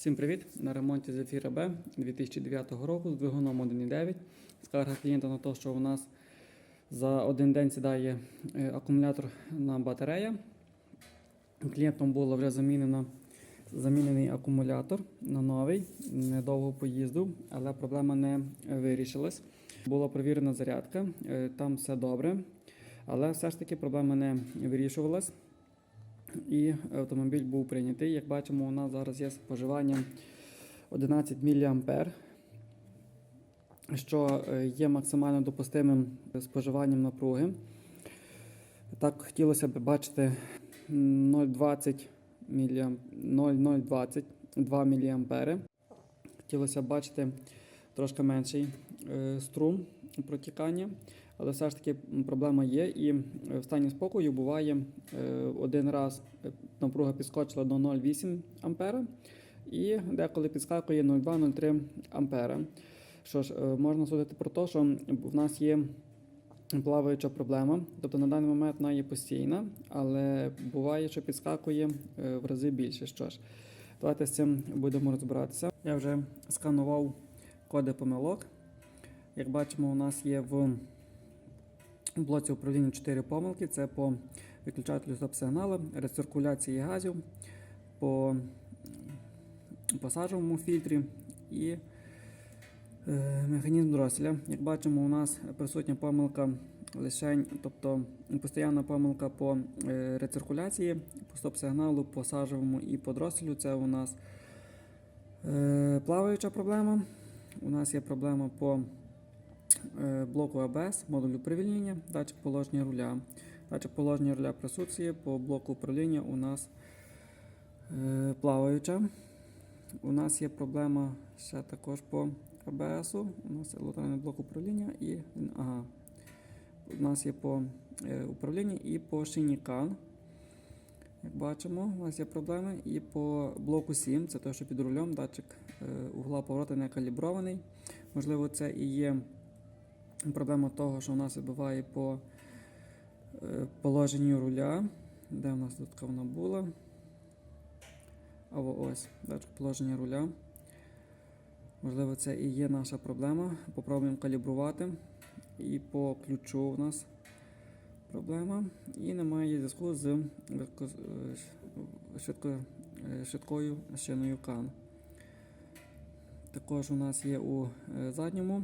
Всім привіт! На ремонті Zephyr B 2009 року з двигуном 1.9. Скарга клієнта на те, що у нас за один день сідає е, акумулятор на батарея. Клієнтом було вже замінено, замінений акумулятор на новий, недовго поїздив, але проблема не вирішилась. Була провірена зарядка, е, там все добре, але все ж таки проблема не вирішувалась. І автомобіль був прийнятий. Як бачимо, у нас зараз є споживання 11 мА, що е, є максимально допустимим споживанням напруги. Так хотілося б бачити 0,20 мА, 0,020 2 мА. Хотілося б бачити трошки менший е, струм протікання. Але все ж таки проблема є, і в стані спокою буває е, один раз напруга підскочила до 0,8 А, і деколи підскакує 0,2-0,3 А. Що ж, е, можна судити про те, що в нас є плаваюча проблема, тобто на даний момент вона є постійна, але буває, що підскакує е, в рази більше. Що ж, давайте з цим будемо розбиратися. Я вже сканував коди помилок. Як бачимо, у нас є в у блоці управління 4 помилки. Це по виключателю стоп-сигналу, рециркуляції газів, по пасажовому фільтрі і е, механізм дроселя. Як бачимо, у нас присутня помилка лише, тобто постійна помилка по е, рециркуляції, по стоп-сигналу, по сажевому і по дроселю. Це у нас е, плаваюча проблема. У нас є проблема по блоку ABS, модулю управління, датчик положення руля. Датчик положення руля присутствує, по блоку управління у нас е, плаваюча. У нас є проблема ще також по ABS. У нас електронний блок управління і ага, у нас є по е, управлінні і по шині CAN. Як бачимо, у нас є проблеми. І по блоку 7, це те, що під рулем, датчик е, угла повороту не калібрований. Можливо, це і є. Проблема того, що у нас вибиває по е, положенню руля. Де у нас тут вона була? Або ось, положення руля. Можливо, це і є наша проблема. Попробуємо калібрувати. І по ключу у нас проблема. І немає зв'язку з швидко, швидкою шиною CAN. Також у нас є у е, задньому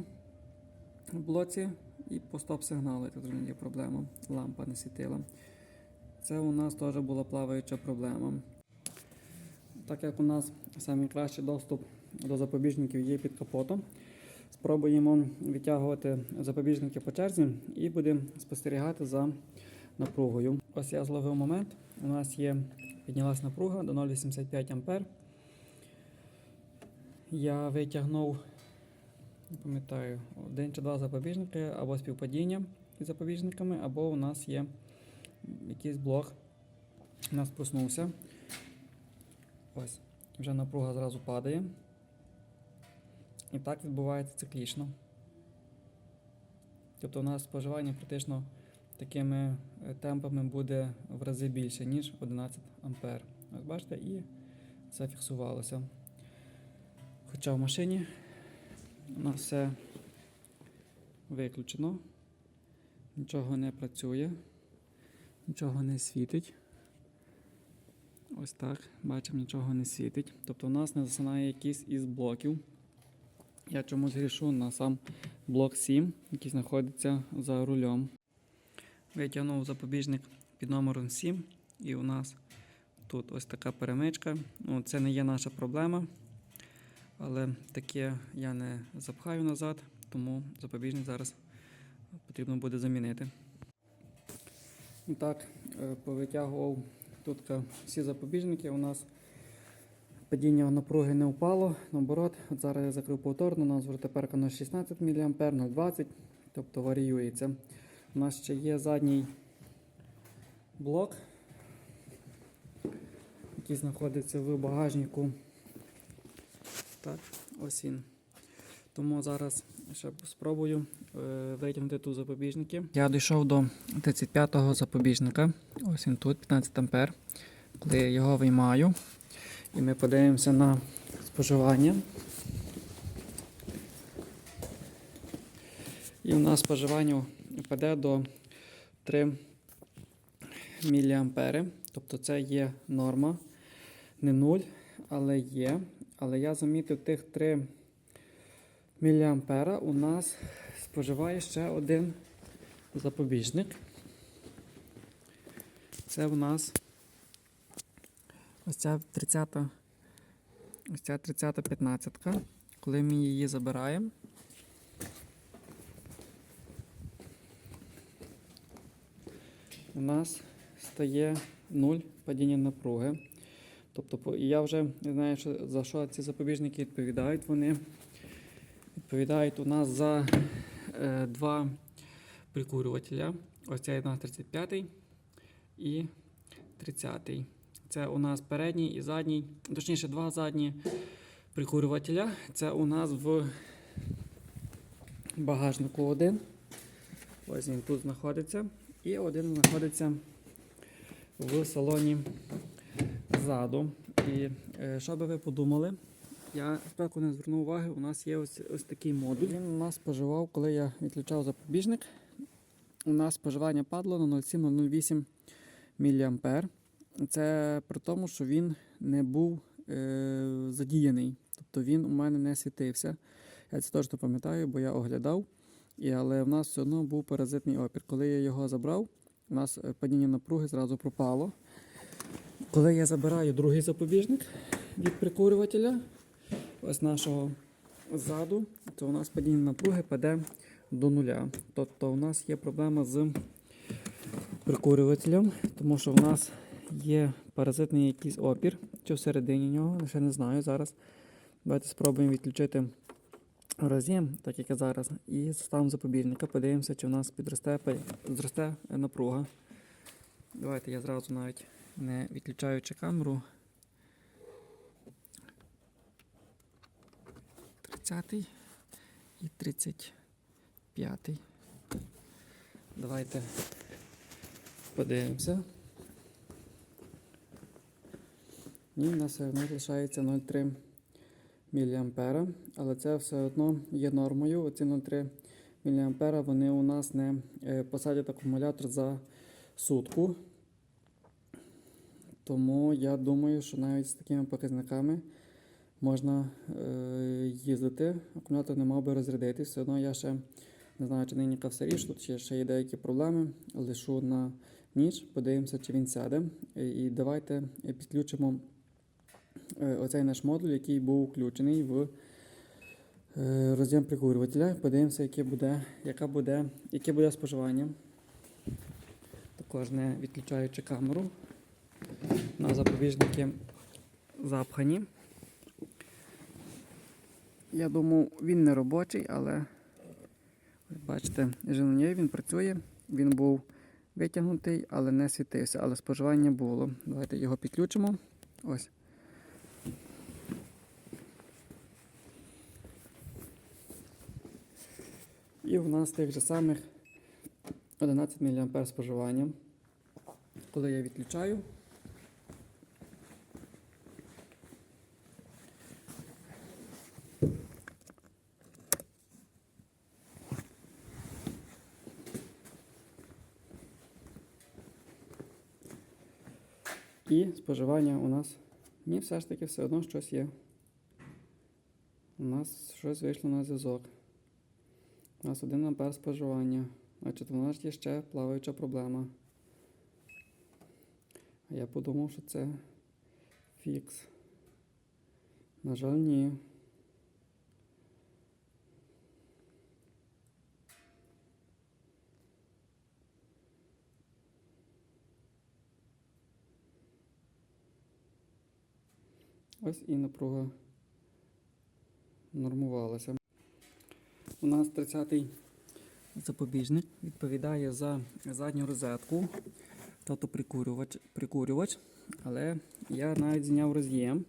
в блоці і по стоп-сигналу тут є проблема. Лампа не світила. Це у нас теж була плаваюча проблема. Так як у нас найкращий доступ до запобіжників є під капотом, спробуємо відтягувати запобіжники по черзі і будемо спостерігати за напругою. Ось я зловив момент. У нас є піднялась напруга до 0,85 А. Я витягнув не пам'ятаю, один чи два запобіжники або співпадіння із запобіжниками, або у нас є якийсь блок. У нас проснувся. Ось, вже напруга зразу падає. І так відбувається циклічно. Тобто у нас споживання практично такими е, темпами буде в рази більше, ніж 11 А. Ось бачите, і зафіксувалося. Хоча в машині у нас все виключено, нічого не працює, нічого не світить. Ось так, бачимо, нічого не світить. Тобто у нас не засинає якийсь із блоків. Я чомусь грішу на сам блок 7, який знаходиться за рулем. Витягнув запобіжник під номером 7, і у нас тут ось така перемичка. Ну, Це не є наша проблема. Але таке я не запхаю назад, тому запобіжник зараз потрібно буде замінити. І так, е, повитягував тут всі запобіжники. У нас падіння напруги не впало, наоборот, от зараз я закрив повторно, у нас вже тепер на 16 мА, 0,20, тобто варіюється. У нас ще є задній блок, який знаходиться в багажнику. Так, ось він. Тому зараз ще спробую е, витягнути тут запобіжники. Я дійшов до 35-го запобіжника. Ось він тут, 15 ампер. Коли я його виймаю, і ми подивимося на споживання. І у нас споживання впаде до 3 мА. Тобто це є норма, не 0, але є. Але я замітив тих 3 мА у нас споживає ще один запобіжник. Це у нас ось ця 30 ось ця 30 15 Коли ми її забираємо, у нас стає 0 падіння напруги. Тобто, я вже не знаю, що, за що ці запобіжники відповідають. Вони відповідають у нас за е, два прикурювателя. Ось цей у нас 35 і 30. Це у нас передній і задній, точніше, два задні прикурювателя. Це у нас в багажнику один. Ось він тут знаходиться. І один знаходиться в салоні ззаду. І е, що би ви подумали? Я спеку не звернув уваги, у нас є ось, ось такий модуль. Він у нас споживав, коли я відключав запобіжник. У нас споживання падало на 0,7-0,08 мА. Це при тому, що він не був е, задіяний. Тобто він у мене не світився. Я це точно пам'ятаю, бо я оглядав. І, але в нас все одно був паразитний опір. Коли я його забрав, у нас е, падіння напруги зразу пропало. Коли я забираю другий запобіжник від прикурювателя, ось нашого ззаду, то у нас падіння напруги паде до нуля. Тобто у нас є проблема з прикурювателем, тому що в нас є паразитний якийсь опір, чи всередині нього, ще не знаю зараз. Давайте спробуємо відключити роз'єм, так як я зараз, і ставимо запобіжника, подивимося, чи в нас підросте, зросте напруга. Давайте я зразу навіть не відключаючи камеру. 30 і 35. Давайте подивимося. І в нас все одно залишається 0,3 мА, але це все одно є нормою. Оці 0,3 мА вони у нас не е, посадять акумулятор за сутку. Тому я думаю, що навіть з такими показниками можна е, їздити. Акумулятор не мав би розрядитись. Все одно я ще не знаю, чи нині кавсаріш, тут ще, ще є деякі проблеми. Лишу на ніч, подивимося, чи він сяде. І, і давайте підключимо е, оцей наш модуль, який був включений в е, роз'єм прикурювателя. Подивимося, яке буде, яка буде, яке буде споживання. Також не відключаючи камеру. На запобіжники запхані. Я думав, він не робочий, але бачите, женонєй він працює, він був витягнутий, але не світився, але споживання було. Давайте його підключимо. Ось. І у нас тих же самих 11 мА споживання. Коли я відключаю, Споживання у нас ні, все ж таки все одно щось є. У нас щось вийшло на зв'язок. У нас 1 ампер споживання. Значить, у нас є ще плаваюча проблема. А я подумав, що це фікс. На жаль, ні. Ось і напруга нормувалася. У нас 30-й запобіжник відповідає за задню розетку, тобто прикурювач, прикурювач. Але я навіть зняв роз'єм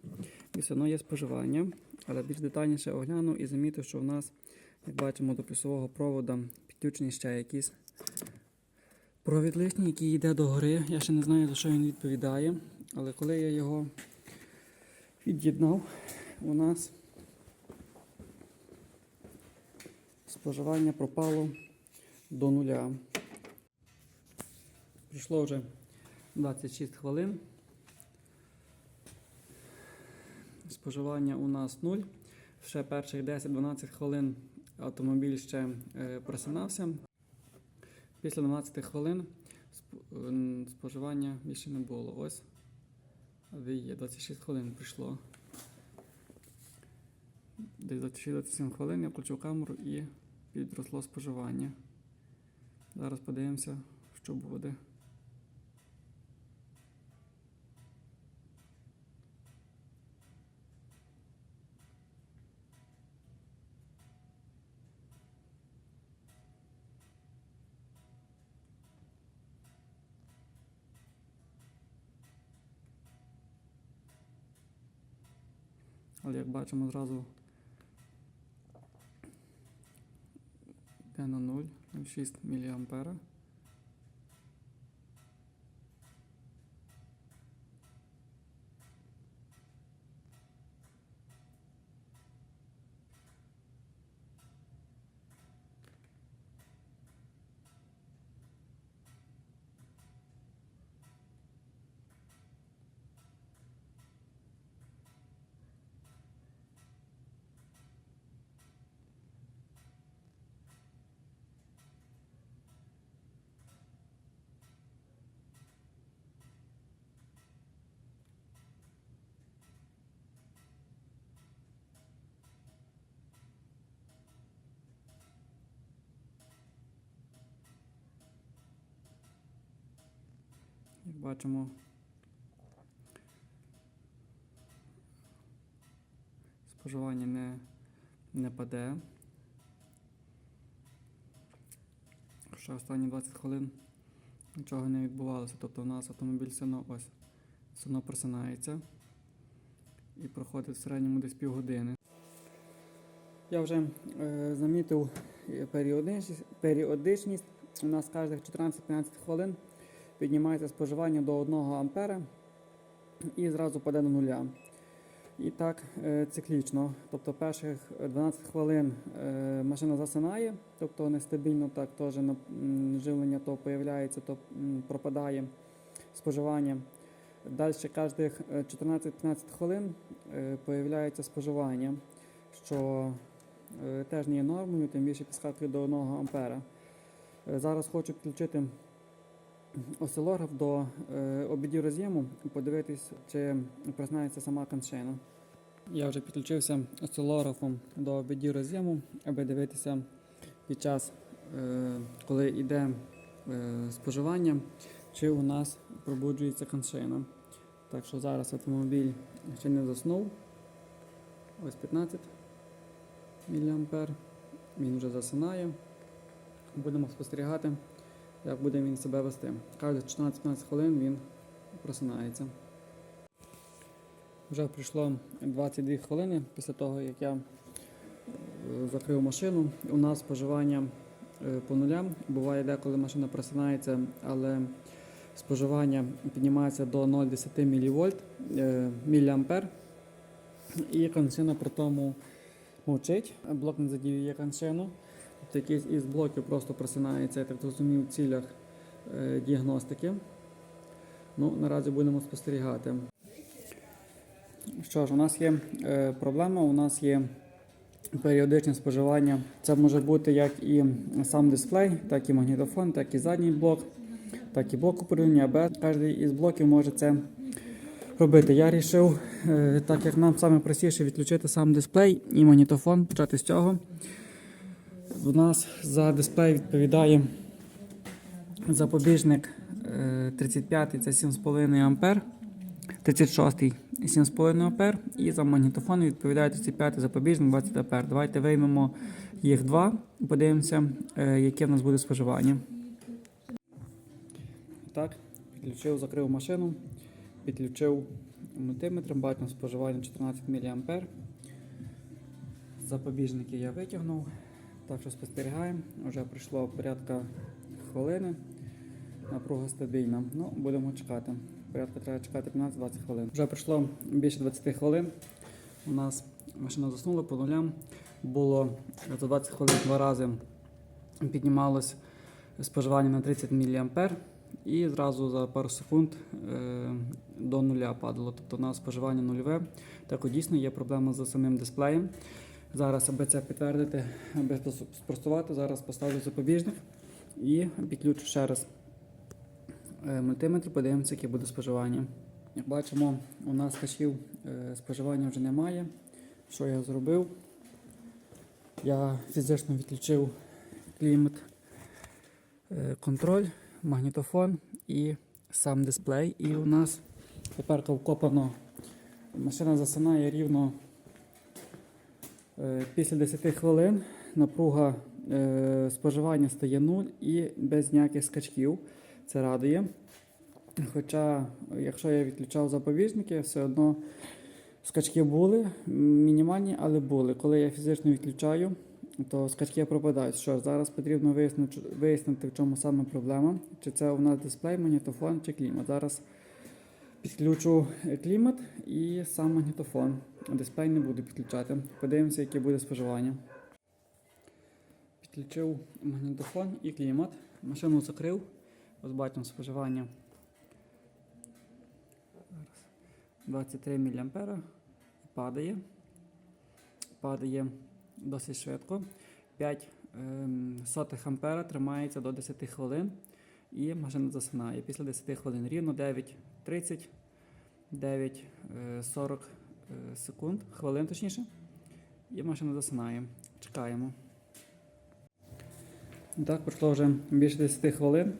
і все одно є споживання. Але більш детальніше огляну і замітив, що в нас, як бачимо, до плюсового провода підключений ще якийсь провід лишній, який йде до гори. Я ще не знаю, за що він відповідає. Але коли я його від'єднав у нас споживання пропало до нуля. Пройшло вже 26 хвилин. Споживання у нас 0. Ще перших 10-12 хвилин автомобіль ще е, просинався. Після 12 хвилин споживання більше не було. Ось. Ви є 26 хвилин прийшло. Десь 26-27 хвилин я включив камеру і підросло споживання. Зараз подивимося, що буде. Як бачимо, зразу йде на 0, 0,6 мА. Бачимо, споживання не, не паде. Ще останні 20 хвилин нічого не відбувалося. Тобто у нас автомобіль все одно ось все просинається і проходить в середньому десь півгодини. Я вже е, замітив е, періодичність. У нас кожних 14-15 хвилин піднімається споживання до 1 ампера і зразу паде до нуля. І так е, циклічно. Тобто перших 12 хвилин е, машина засинає, тобто нестабільно так теж живлення то появляється, то пропадає споживання. Далі кожних е, 14-15 хвилин е, появляється споживання, що теж не є нормою, тим більше підскакує до 1 ампера. Е, Зараз хочу підключити осцилограф до е, обідів роз'єму подивитись, чи признається сама коншина. Я вже підключився осцилографом до обідів роз'єму, аби дивитися під час, е, коли йде е, споживання, чи у нас пробуджується коншина. Так що зараз автомобіль ще не заснув. Ось 15 мА. Він вже засинає. Будемо спостерігати як буде він себе вести. Кожних 14-15 хвилин він просинається. Вже пройшло 22 хвилини після того, як я е, закрив машину. У нас споживання е, по нулям. Буває деколи машина просинається, але споживання піднімається до 0,10 мВ, міліампер. І коншина при тому мовчить. Блок не задіює коншину. Якийсь із блоків просто просинається, я так зрозумів, в цілях е, діагностики. Ну, наразі будемо спостерігати. Що ж, у нас є е, проблема, у нас є періодичне споживання. Це може бути як і сам дисплей, так і магнітофон, так і задній блок, так і блок управління АБС. Кожен із блоків може це робити. Я вирішив, е, так як нам саме простіше відключити сам дисплей і магнітофон, почати з цього. У нас за дисплей відповідає запобіжник е, 35 це 7,5 ампер, 36 7,5 ампер і за магнітофон відповідає 35 запобіжник 20 ампер. Давайте виймемо їх два і подивимося, е, яке в нас буде споживання. Так, підключив, закрив машину, підключив мультиметр, бачимо споживання 14 мА. Запобіжники я витягнув. Так що спостерігаємо. Вже пройшло порядка хвилини. Напруга стабільна. Ну, будемо чекати. Порядка треба чекати 15-20 хвилин. Вже пройшло більше 20 хвилин. у нас машина заснула по нулям. Було за 20 хвилин два рази піднімалось споживання на 30 мА і зразу за пару секунд е, до нуля падало. Тобто у нас споживання нульове. Так дійсно є проблема з самим дисплеєм. Зараз, аби це підтвердити, аби спростувати, зараз поставлю запобіжник і підключу ще раз е, мультиметр, подивимося, яке буде споживання. Як бачимо, у нас качів е, споживання вже немає. Що я зробив? Я фізично відключив клімат, е, контроль, магнітофон і сам дисплей. І у нас тепер вкопано. Машина засинає рівно після 10 хвилин. Напруга е, споживання стає 0 і без ніяких скачків. Це радує. Хоча, якщо я відключав запобіжники, все одно скачки були, мінімальні, але були. Коли я фізично відключаю, то скачки пропадають. Що зараз потрібно вияснити, вияснити, в чому саме проблема. Чи це у нас дисплей, магнітофон чи клімат. Зараз підключу е, клімат і сам магнітофон. Дисплей не буду підключати. Подивимося, яке буде споживання. Підключив магнітофон і клімат. Машину закрив. Ось бачимо споживання. 23 мА. Падає. Падає досить швидко. 5 ем, сотих ампера тримається до 10 хвилин і машина засинає. Після 10 хвилин рівно 9.30, 9.40 е, секунд, хвилин точніше. І машина засинає. Чекаємо. Так, пройшло вже більше 10 хвилин,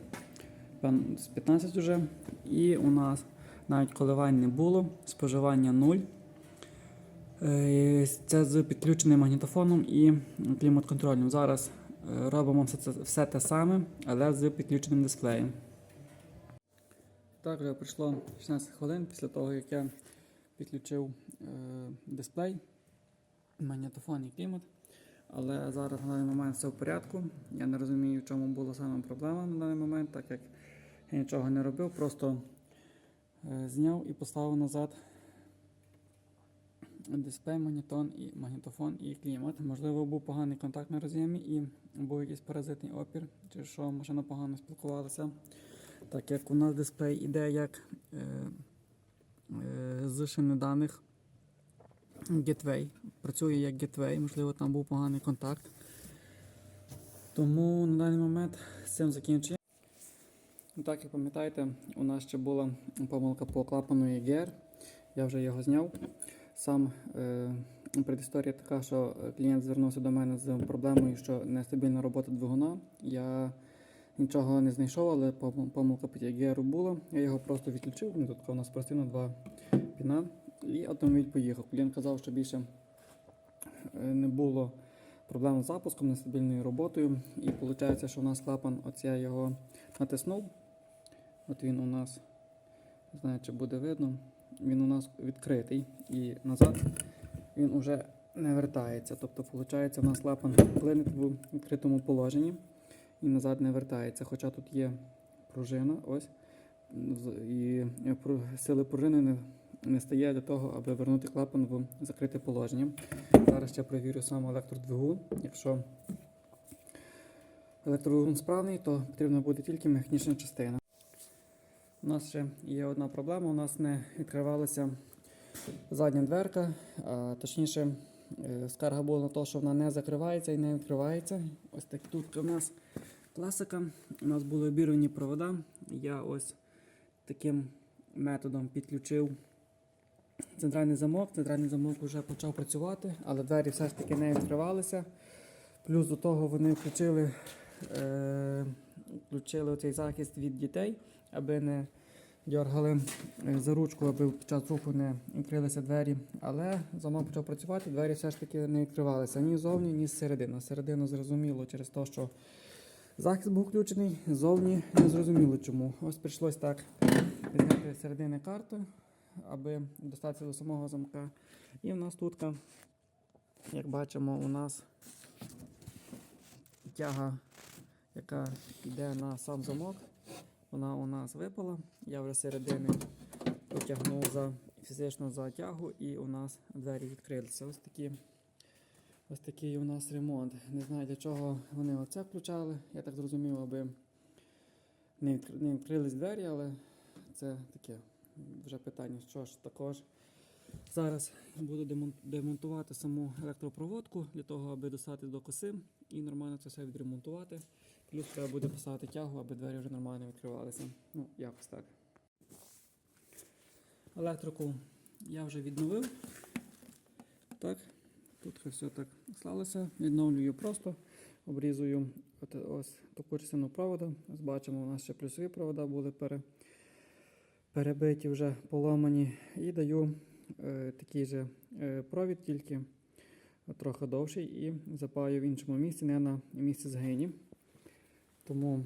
з 15 вже. І у нас навіть коливань не було, споживання 0. Е, Це з підключеним магнітофоном і клімат-контролем. Зараз е, робимо все, це, все те саме, але з підключеним дисплеєм. Так, вже пройшло 16 хвилин після того, як я підключив е, дисплей, магнітофон і клімат. Але зараз на даний момент все в порядку. Я не розумію, в чому була саме проблема на даний момент, так як я нічого не робив, просто е, зняв і поставив назад дисплей, магнітон і магнітофон і клімат. Можливо, був поганий контакт на роз'ємі і був якийсь паразитний опір, чи що машина погано спілкувалася. Так як у нас дисплей іде як е, е, з шини даних Gateway. Працює як Gateway, можливо, там був поганий контакт. Тому на даний момент з цим закінчуємо. Так, як пам'ятаєте, у нас ще була помилка по клапану EGR. Я вже його зняв. Сам е, предісторія така, що клієнт звернувся до мене з проблемою, що нестабільна робота двигуна. Я нічого не знайшов, але помилка по EGR була. Я його просто відключив. Ну, Тут у нас простина, два піна. І автомобіль поїхав. Клієнт казав, що більше е, не було проблем з запуском, нестабільною роботою. І виходить, що у нас клапан, оця його натиснув. От він у нас, не знаю, чи буде видно, він у нас відкритий і назад він уже не вертається. Тобто, виходить, у нас клапан клинить в відкритому положенні і назад не вертається. Хоча тут є пружина, ось, і сили пружини не, не стає для того, аби вернути клапан в закрите положення. Зараз ще перевірю сам електродвигун. Якщо електродвигун справний, то потрібна буде тільки механічна частина. У нас ще є одна проблема. У нас не відкривалася задня дверка, а точніше, е, скарга була на те, що вона не закривається і не відкривається. Ось так тут у нас класика. У нас були обірвані провода. Я ось таким методом підключив центральний замок. Центральний замок вже почав працювати, але двері все ж таки не відкривалися. Плюс до того вони включили, е, включили цей захист від дітей, аби не дергали е, за ручку, аби під час руху не відкрилися двері. Але замок почав працювати, двері все ж таки не відкривалися ні ззовні, ні зсередини. Середину зрозуміло через те, що захист був включений, ззовні не зрозуміло чому. Ось прийшлось так зняти середини карту, аби достатися до самого замка. І в нас тут, як бачимо, у нас тяга, яка йде на сам замок, вона у нас випала. Я вже середини потягнув за фізично за тягу, і у нас двері відкрилися. Ось такі. Ось такий у нас ремонт. Не знаю для чого вони оце включали. Я так зрозумів, аби не, відкр... не відкрились двері, але це таке вже питання. Що ж, також зараз буду демонтувати саму електропроводку для того, аби достати до коси і нормально це все відремонтувати. Плюс треба буде поставити тягу, аби двері вже нормально відкривалися. Ну, якось так. Електрику я вже відновив. Так, тут все так склалося. Відновлюю просто, обрізую от, ось таку частину проводу. Бачимо, у нас ще плюсові провода були пере, перебиті, вже поломані. І даю е, такий же е, провід, тільки трохи довший, і запаю в іншому місці, не на місці згині. Тому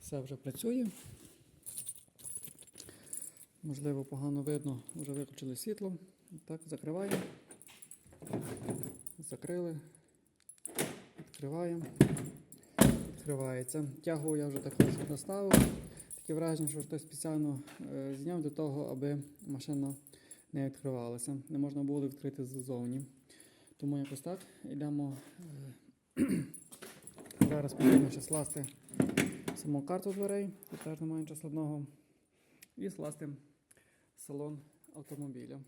все вже працює. Можливо, погано видно, вже виключили світло. Так, закриваємо. Закрили. Відкриваємо. Відкривається. Тягу я вже також доставив. Таке враження, що хтось спеціально е, зняв для того, аби машина не відкривалася. Не можна було відкрити ззовні. Тому якось так. Йдемо. е, Зараз потрібно ще сласти саму карту дверей, тут теж немає нічого складного. І сласти салон автомобіля.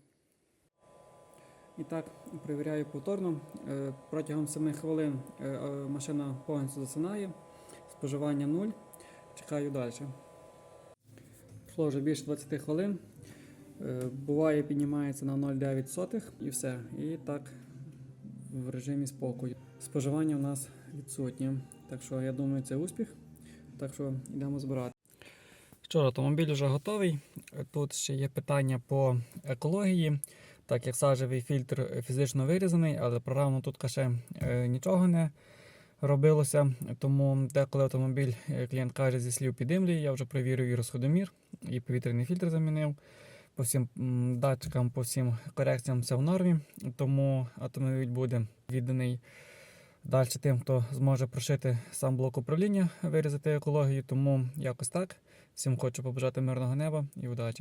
І так, перевіряю повторно. Е, Протягом 7 хвилин е, е, машина повністю засинає, споживання 0. Чекаю далі. Пройшло вже більше 20 хвилин. Буває, піднімається на 0,9 і все. І так в режимі спокою. Споживання у нас відсутнє. Так що я думаю, це успіх. Так що йдемо збирати. Що, автомобіль вже готовий. Тут ще є питання по екології. Так як сажевий фільтр фізично вирізаний, але програмно тут ще е, нічого не робилося. Тому деколи автомобіль е, клієнт каже зі слів підимлює, я вже перевірив і розходомір, і повітряний фільтр замінив. По всім датчикам, по всім корекціям все в нормі. Тому автомобіль буде відданий далі тим, хто зможе прошити сам блок управління, вирізати екологію. Тому якось так. Всім хочу побажати мирного неба і удачі.